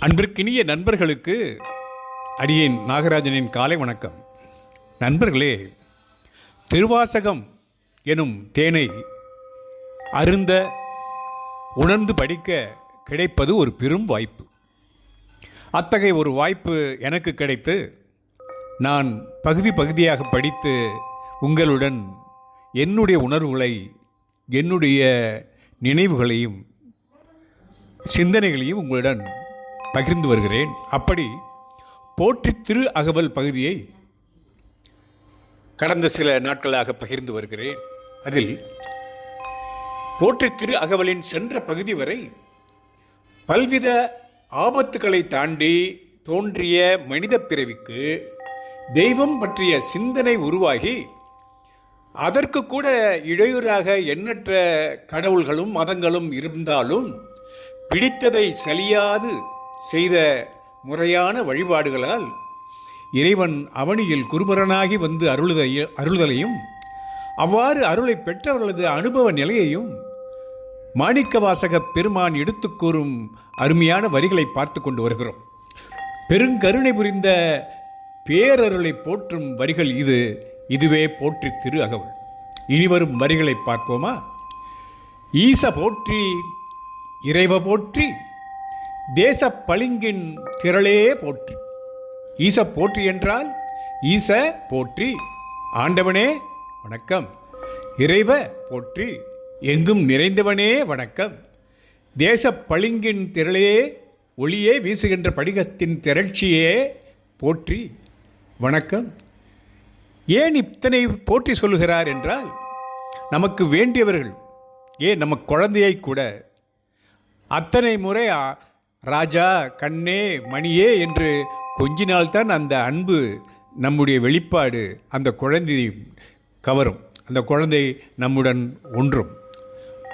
அன்பிற்கினிய நண்பர்களுக்கு அடியேன் நாகராஜனின் காலை வணக்கம். நண்பர்களே திருவாசகம் எனும் தேனை அருந்த உணர்ந்து படிக்க கிடைப்பது ஒரு பெரும் வாய்ப்பு. அத்தகைய ஒரு வாய்ப்பு எனக்கு கிடைத்து நான் பகுதி பகுதியாக படித்து உங்களுடன் என்னுடைய உணர்வுகளை என்னுடைய நினைவுகளையும் சிந்தனைகளையும் உங்களுடன் பகிர்ந்து வருகிறேன். அப்படி போற்றி திரு அகவல் பகுதியை கடந்த சில நாட்களாக பகிர்ந்து வருகிறேன். அதில் போற்றி திரு அகவலின் சென்ற பகுதி வரை பல்வித ஆபத்துக்களை தாண்டி தோன்றிய மனித பிறவிக்கு தெய்வம் பற்றிய சிந்தனை உருவாகி அதற்கு கூட இடையூறாக எண்ணற்ற கடவுள்களும் மதங்களும் இருந்தாலும் பிடித்ததை சலியாது செய்த முறையான வழிபாடுகளால் இறைவன் அவனியில் குருபரனாகி வந்து அருளுதை அருளுதலையும் அவ்வாறு அருளை பெற்றவர்களது அனுபவ நிலையையும் மாணிக்கவாசக பெருமான் எடுத்து கூறும் அருமையான வரிகளை பார்த்து கொண்டு வருகிறோம். பெருங்கருணை புரிந்த பேரருளை போற்றும் வரிகள் இது. இதுவே போற்றி திரு அகவல். இனிவரும் வரிகளை பார்ப்போமா? ஈச போற்றி இறைவ போற்றி தேச பளிங்கின் திரளே போற்றி. ஈச போற்றி என்றால் ஈச போற்றி. ஆண்டவனே வணக்கம். இறைவ போற்றி. எங்கும் நிறைந்தவனே வணக்கம். தேச பளிங்கின் திரளே ஒளியே வீசுகின்ற படிகத்தின் திரட்சியே போற்றி. வணக்கம். ஏன் இத்தனை போற்றி சொல்லுகிறார் என்றால் நமக்கு வேண்டியவர்கள் ஏன் நம்ம குழந்தையை கூட அத்தனை முறை ராஜா கண்ணே மணியே என்று கொஞ்சினால்தான் அந்த அன்பு நம்முடைய வெளிப்பாடு அந்த குழந்தையை கவரும். அந்த குழந்தை நம்முடன் ஒன்றும்.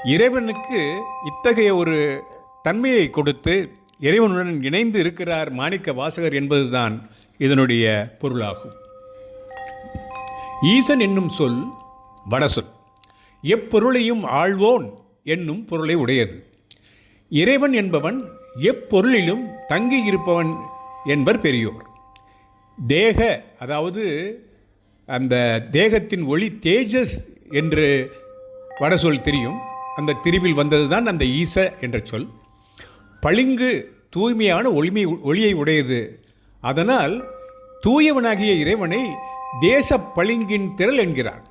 இறைவனுக்கு இத்தகைய ஒரு தன்மையை கொடுத்து இறைவனுடன் இணைந்து இருக்கிறார் மாணிக்க வாசகர் என்பதுதான் இதனுடைய பொருளாகும். ஈசன் என்னும் சொல் வடசொல். எப்பொருளையும் ஆழ்வோன் என்னும் பொருளை உடையது. இறைவன் என்பவன் எப்பொருளிலும் தங்கி இருப்பவன் என்பர் பெரியோர். தேக அதாவது அந்த தேகத்தின் ஒளி தேஜஸ் என்று வடசொல் தெரியும். அந்த திரிவில் வந்ததுதான் அந்த ஈச என்ற சொல். பளிங்கு தூய்மையான ஒளிமை ஒளியை உடையது. அதனால் தூயவனாகிய இறைவனை தேச பளிங்கின் திரள் என்கிறார்.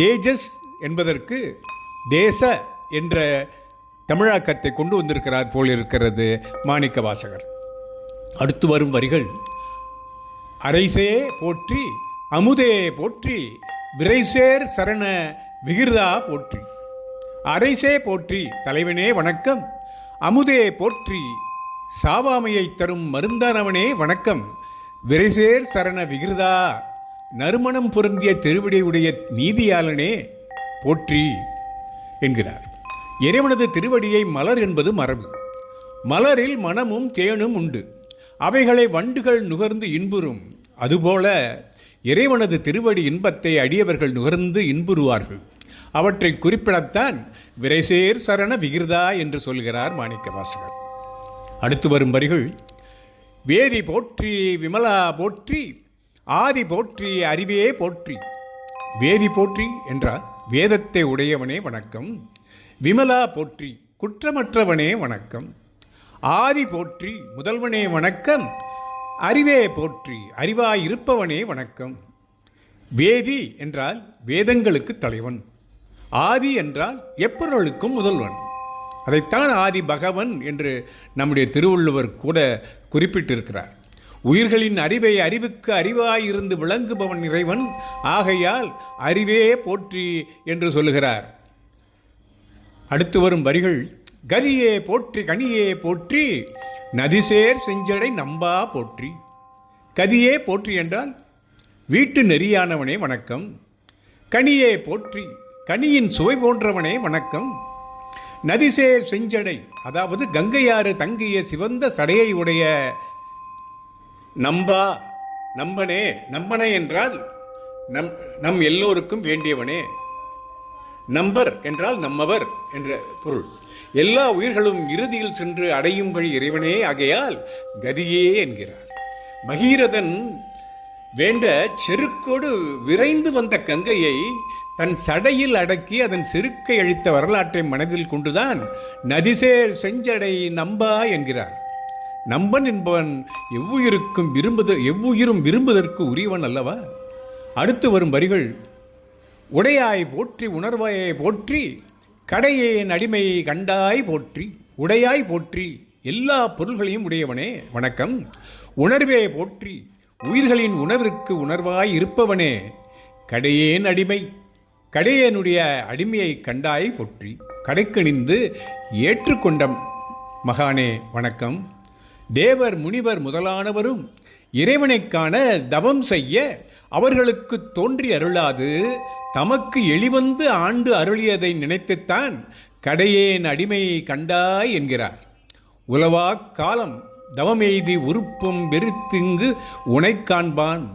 தேஜஸ் என்பதற்கு தேச என்ற தமிழாக்கத்தை கொண்டு வந்திருக்கிறார் போல் இருக்கிறது மாணிக்க வாசகர். அடுத்து வரும் வரிகள். அரைசே போற்றி அமுதே போற்றி விரைசேர் சரண விகிர்தா போற்றி. அரைசே போற்றி தலைவனே வணக்கம். அமுதே போற்றி சாவாமையை தரும் மருந்தானவனே வணக்கம். விரைசேர் சரண விகிர்தா நறுமணம் பொருந்திய திருவிடையுடைய நீதியாளனே போற்றி என்கிறார். இறைவனது திருவடியை மலர் என்பது மரபு. மலரில் மனமும் தேனும் உண்டு. அவைகளை வண்டுகள் நுகர்ந்து இன்புறும். அதுபோல இறைவனது திருவடி இன்பத்தை அடியவர்கள் நுகர்ந்து இன்புறுவார்கள். அவற்றை குறிப்பிடத்தான் விரைசேர் சரண விகிர்தா என்று சொல்கிறார் மாணிக்கவாசகர். அடுத்து வரும் வரிகள். வேதி போற்றி விமலா போற்றி ஆதி போற்றி அறிவே போற்றி. வேதி போற்றி என்றால் வேதத்தை உடையவனே வணக்கம். விமலா போற்றி குற்றமற்றவனே வணக்கம். ஆதி போற்றி முதல்வனே வணக்கம். அறிவே போற்றி அறிவாய் இருப்பவனே வணக்கம். வேதி என்றால் வேதங்களுக்கு தலைவன். ஆதி என்றால் எப்பொருளுக்கும் முதல்வன். அதைத்தான் ஆதி பகவன் என்று நம்முடைய திருவள்ளுவர் கூட குறிப்பிட்டிருக்கிறார். உயிர்களின் அறிவை அறிவுக்கு அறிவாயிருந்து விளங்குபவன் இறைவன். ஆகையால் அறிவே போற்றி என்று சொல்லுகிறார். அடுத்து வரும் வரிகள் கதியே போற்றி கனியே போற்றி நதிசேர் செஞ்சடை நம்பா போற்றி. கதியே போற்றி என்றால் வீட்டு நெறியானவனே வணக்கம். கனியே போற்றி கனியின் சுவை போன்றவனே வணக்கம். நதிசேர் செஞ்சடை அதாவது கங்கையாறு தங்கிய சிவந்த சடையை உடைய நம்பா நம்பனே நம்பனே என்றால் நம் நம் எல்லோருக்கும் வேண்டியவனே. நம்பர் என்றால் நம்மவர் என்ற பொருள். எல்லா உயிர்களும் இறுதியில் சென்று அடையும்படி இறைவனே ஆகையால் கதியே என்கிறார். மகீரதன் வேண்ட செருக்கோடு விரைந்து வந்த கங்கையை தன் சடையில் அடக்கி அதன் செருக்கை அழித்த வரலாற்றை மனதில் கொண்டுதான் நதிசேர் செஞ்சடை நம்பா என்கிறார். நம்பன் என்பவன் எவ்வுயிருக்கும் விரும்புத எவ்வுயிரும் விரும்புவதற்கு உரியவன் அல்லவா? அடுத்து வரும் வரிகள் உடையாய் போற்றி உணர்வையை போற்றி கடையேன் அடிமை கண்டாய் போற்றி உடையாய் போற்றி எல்லா பொருள்களையும் உடையவனே. வணக்கம். உணர்வே போற்றி உயிர்களின் உணர்விற்கு உணர்வாய் இருப்பவனே. கடையேன் அடிமை கடையனுடைய அடிமையை கண்டாய் போற்றி கடைக்கணிந்து ஏற்றுக்கொண்ட மகானே வணக்கம். தேவர் முனிவர் முதலானவரும் இறைவனைக்கான தவம் செய்ய அவர்களுக்கு தோன்றி அருளாது. தமக்கு எளிவந்து ஆண்டு அருளியதை நினைத்துத்தான் கடையேன் அடிமை கண்டாய் என்கிறார். உலவா காலம் தவமெய்தி உறுப்பும் வெறுத்திங்கு உனை காண்பான்.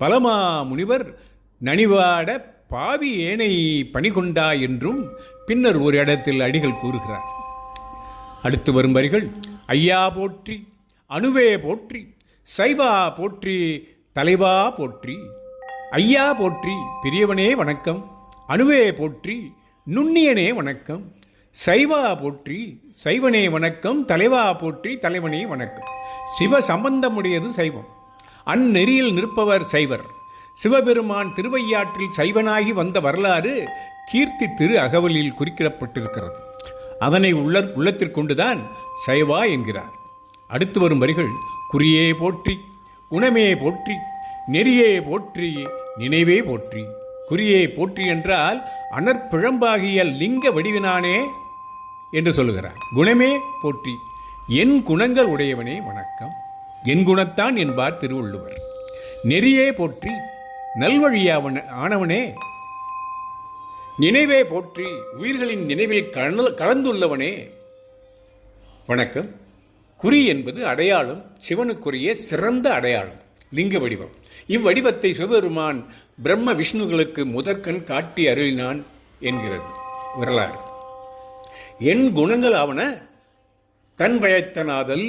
பலமா முனிவர் நனிவாட பாவி ஏனை பணிகொண்டா என்றும் பின்னர் ஒரு இடத்தில் அடிகள் கூறுகிறார். அடுத்து வரும் வரிகள் ஐயா போற்றி அணுவே போற்றி சைவா போற்றி தலைவா போற்றி ஐயா போற்றி பெரியவனே வணக்கம். அணுவே போற்றி நுண்ணியனே வணக்கம். சைவா போற்றி சைவனே வணக்கம். தலைவா போற்றி தலைவனே வணக்கம். சிவ சம்பந்தமுடையது சைவம். அந்நெறியில் நிற்பவர் சைவர். சிவபெருமான் திருவையாற்றில் சைவனாகி வந்த வரலாறு கீர்த்தி திரு அகவலில் குறிக்கப்பட்டிருக்கிறது அதனை உள்ள உள்ளத்திற்கொண்டுதான் சைவா என்கிறார். அடுத்து வரும் வரிகள் குறியே போற்றி குணமே போற்றி நெறியே போற்றி நினைவே போற்றி. குறியே போற்றி என்றால் அனற்பிழம்பாகிய லிங்க வடிவினானே என்று சொல்லுகிறார். குணமே போற்றி என் குணங்கள் உடையவனே வணக்கம். என் குணத்தான் என்பார் திருவள்ளுவர். நெறியே போற்றி நல்வழியாவன ஆனவனே. நினைவே போற்றி உயிர்களின் நினைவில் கலந்து கலந்துள்ளவனே. வணக்கம். குறி என்பது அடையாளம் சிவனுக்குரிய சிறந்த அடையாளம் லிங்க வடிவம். இவ்வடிவத்தை சிவபெருமான் பிரம்ம விஷ்ணுகளுக்கு முதற்கண் காட்டி அருளினான் என்கிறது வரலாறு. என் குணங்கள் ஆவன தன் வயத்தனாதல்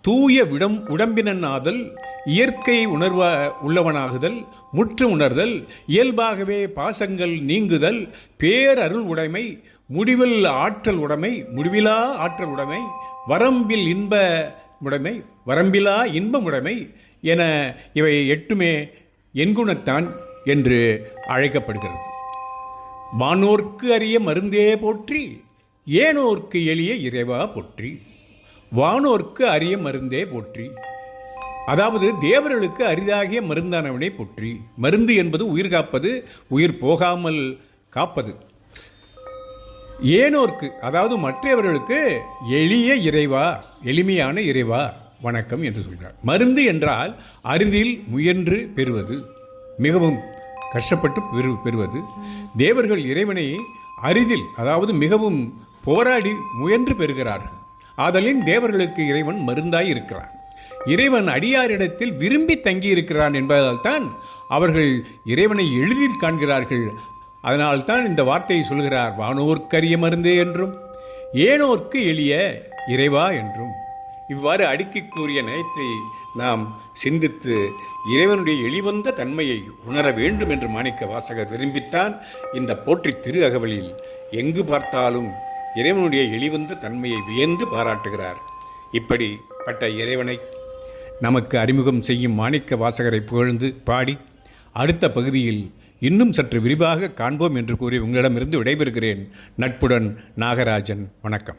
தூய விடம் உடம்பினனாதல் இயற்கை உணர்வ உள்ளவனாகுதல் முற்று உணர்தல் இயல்பாகவே பாசங்கள் நீங்குதல் பேரருள் உடைமை முடிவில் ஆற்றல் உடைமை முடிவிலா ஆற்றல் உடைமை வரம்பில் இன்ப உடைமை வரம்பிலா இன்பம் உடைமை என இவை எட்டுமே எண்குணத்தான் என்று அழைக்கப்படுகிறது. வானோர்க்கு அரிய மருந்தே போற்றி ஏனோர்க்கு எளிய இறைவா போற்றி. வானோர்க்கு அரிய மருந்தே போற்றி அதாவது தேவர்களுக்கு அரிதாகிய மருந்தானவனை போற்றி. மருந்து என்பது உயிர் காப்பது உயிர் போகாமல் காப்பது. ஏனோர்க்கு அதாவது மற்றவர்களுக்கு எளிய இறைவா எளிமையான இறைவா வணக்கம் என்று சொல்கிறார். மருந்து என்றால் அரிதில் முயன்று பெறுவது மிகவும் கஷ்டப்பட்டு பெறு பெறுவது. தேவர்கள் இறைவனை அரிதில் அதாவது மிகவும் போராடி முயன்று பெறுகிறார்கள். ஆதலின் தேவர்களுக்கு இறைவன் மருந்தாய் இருக்கிறான். இறைவன் அடியாரிடத்தில் விரும்பி தங்கியிருக்கிறான் என்பதால் தான் அவர்கள் இறைவனை எளிதில் காண்கிறார்கள் அதனால்தான் இந்த வார்த்தையை சொல்கிறார் வானோர்க்கரிய மருந்தே என்றும் ஏனோர்க்கு எளிய இறைவா என்றும். இவ்வாறு அடுக்கி கூறிய நயத்தை நாம் சிந்தித்து இறைவனுடைய எளிவந்த தன்மையை உணர வேண்டும் என்று மாணிக்க வாசகர் விரும்பித்தான். இந்த போற்றி திரு அகவலில் எங்கு பார்த்தாலும் இறைவனுடைய எளிவந்த தன்மையை வியந்து பாராட்டுகிறார். இப்படிப்பட்ட இறைவனை நமக்கு அறிமுகம் செய்யும் மாணிக்க வாசகரை புகழ்ந்து பாடி அடுத்த பகுதியில் இன்னும் சற்று விரிவாக காண்போம் என்று கூறி உங்களிடமிருந்து விடைபெறுகிறேன். நட்புடன் நாகராஜன். வணக்கம்.